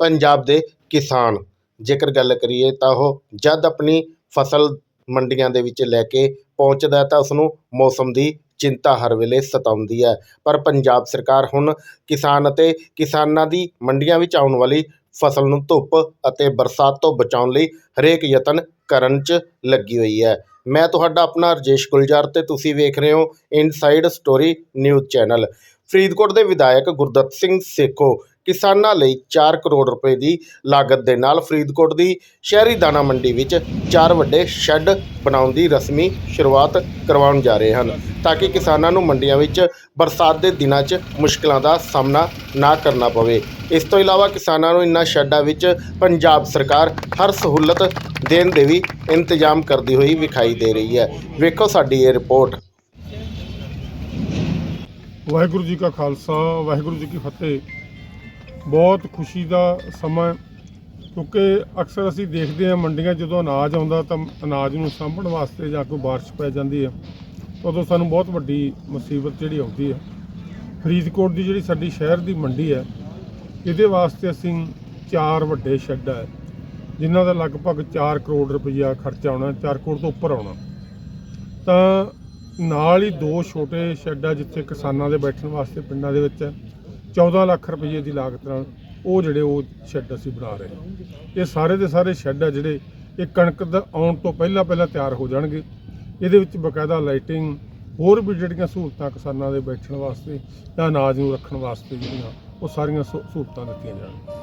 ਪੰਜਾਬ ਦੇ ਕਿਸਾਨ। ਜੇਕਰ ਗੱਲ ਕਰੀਏ ਤਾਂ ਉਹ ਜਦ ਆਪਣੀ ਫਸਲ ਮੰਡੀਆਂ ਦੇ ਵਿੱਚ ਲੈ ਕੇ ਪਹੁੰਚਦਾ ਤਾਂ ਉਸਨੂੰ ਮੌਸਮ ਦੀ ਚਿੰਤਾ ਹਰ ਵੇਲੇ ਸਤਾਉਂਦੀ ਹੈ। ਪਰ ਪੰਜਾਬ ਸਰਕਾਰ ਹੁਣ ਕਿਸਾਨ ਅਤੇ ਕਿਸਾਨਾਂ ਦੀ ਮੰਡੀਆਂ ਵਿੱਚ ਆਉਣ ਵਾਲੀ ਫਸਲ ਨੂੰ ਧੁੱਪ ਅਤੇ ਬਰਸਾਤ ਤੋਂ ਬਚਾਉਣ ਲਈ ਹਰੇਕ ਯਤਨ ਕਰਨ 'ਚ ਲੱਗੀ ਹੋਈ ਹੈ। ਮੈਂ ਤੁਹਾਡਾ ਆਪਣਾ ਰਜੇਸ਼ ਗੁਲਜ਼ਾਰ ਤੇ ਤੁਸੀਂ ਵੇਖ ਰਹੇ ਹੋ inside story news channel. Faridkot ਦੇ ਵਿਧਾਇਕ ਗੁਰਦੱਤ ਸਿੰਘ ਸੇਖੋ ਕਿਸਾਨਾਂ ਲਈ 4 ਕਰੋੜ ਰੁਪਏ ਦੀ ਲਾਗਤ ਦੇ ਨਾਲ ਫਰੀਦਕੋਟ ਦੀ ਸ਼ਹਿਰੀ ਦਾਣਾ ਮੰਡੀ ਵਿੱਚ ਚਾਰ ਵੱਡੇ ਸ਼ੈੱਡ ਬਣਾਉਣ ਦੀ ਰਸਮੀ ਸ਼ੁਰੂਆਤ ਕਰਵਾਉਣ ਜਾ ਰਹੇ ਹਨ, ਤਾਂ ਕਿ ਕਿਸਾਨਾਂ ਨੂੰ ਮੰਡੀਆਂ ਵਿੱਚ ਬਰਸਾਤ ਦੇ ਦਿਨਾਂ 'ਚ ਮੁਸ਼ਕਲਾਂ ਦਾ ਸਾਹਮਣਾ ਨਾ ਕਰਨਾ ਪਵੇ। ਇਸ ਤੋਂ ਇਲਾਵਾ ਕਿਸਾਨਾਂ ਨੂੰ ਇਨ੍ਹਾਂ ਸ਼ੈੱਡਾਂ ਵਿੱਚ ਪੰਜਾਬ ਸਰਕਾਰ ਹਰ ਸਹੂਲਤ ਦੇਣ ਦੇ ਵੀ ਇੰਤਜ਼ਾਮ ਕਰਦੀ ਹੋਈ ਵਿਖਾਈ ਦੇ ਰਹੀ ਹੈ। ਵੇਖੋ ਸਾਡੀ ਇਹ ਰਿਪੋਰਟ। ਵਾਹਿਗੁਰੂ ਜੀ ਕਾ ਖਾਲਸਾ, ਵਾਹਿਗੁਰੂ ਜੀ ਕੀ ਫਤਿਹ। ਬਹੁਤ ਖੁਸ਼ੀ ਦਾ ਸਮਾਂ ਕਿਉਂਕਿ ਅਕਸਰ ਅਸੀਂ ਦੇਖਦੇ ਹਾਂ ਮੰਡੀਆਂ ਜਦੋਂ ਅਨਾਜ ਆਉਂਦਾ ਤਾਂ ਅਨਾਜ ਨੂੰ ਸਾਂਭਣ ਵਾਸਤੇ ਜਾਂ ਕੋਈ ਬਾਰਿਸ਼ ਪੈ ਜਾਂਦੀ ਹੈ, ਉਦੋਂ ਸਾਨੂੰ ਬਹੁਤ ਵੱਡੀ ਮੁਸੀਬਤ ਜਿਹੜੀ ਆਉਂਦੀ ਹੈ। ਫਰੀਦਕੋਟ ਦੀ ਜਿਹੜੀ ਸਾਡੀ ਸ਼ਹਿਰ ਦੀ ਮੰਡੀ ਹੈ, ਇਹਦੇ ਵਾਸਤੇ ਅਸੀਂ ਚਾਰ ਵੱਡੇ ਸ਼ੈੱਡ ਹੈ, ਜਿਨ੍ਹਾਂ ਦਾ ਲਗਭਗ 4 ਕਰੋੜ ਰੁਪਈਆ ਖਰਚਾ ਆਉਣਾ 4 ਕਰੋੜ ਤੋਂ ਉੱਪਰ ਆਉਣਾ। ਤਾਂ ਨਾਲ ਹੀ ਦੋ ਛੋਟੇ ਸ਼ੈੱਡ ਆ ਜਿੱਥੇ ਕਿਸਾਨਾਂ ਦੇ ਬੈਠਣ ਵਾਸਤੇ ਪਿੰਡਾਂ ਦੇ ਵਿੱਚ 14 ਲੱਖ ਰੁਪਏ ਦੀ ਲਾਗਤ ਨਾਲ ਉਹ ਜਿਹੜੇ ਉਹ ਸ਼ੈੱਡ ਅਸੀਂ ਬਣਾ ਰਹੇ ਹਾਂ। ਇਹ ਸਾਰੇ ਦੇ ਸਾਰੇ ਸ਼ੈੱਡ ਆ ਜਿਹੜੇ ਇਹ ਕਣਕ ਦਾ ਆਉਣ ਤੋਂ ਪਹਿਲਾਂ ਪਹਿਲਾਂ ਤਿਆਰ ਹੋ ਜਾਣਗੇ। ਇਹਦੇ ਵਿੱਚ ਬਕਾਇਦਾ ਲਾਈਟਿੰਗ, ਹੋਰ ਵੀ ਜਿਹੜੀਆਂ ਸਹੂਲਤਾਂ ਕਿਸਾਨਾਂ ਦੇ ਬੈਠਣ ਵਾਸਤੇ ਜਾਂ ਅਨਾਜ ਨੂੰ ਰੱਖਣ ਵਾਸਤੇ ਜਿਹੜੀਆਂ, ਉਹ ਸਾਰੀਆਂ ਸਹੂ- ਸਹੂਲਤਾਂ ਦਿੱਤੀਆਂ ਜਾਣਗੀਆਂ।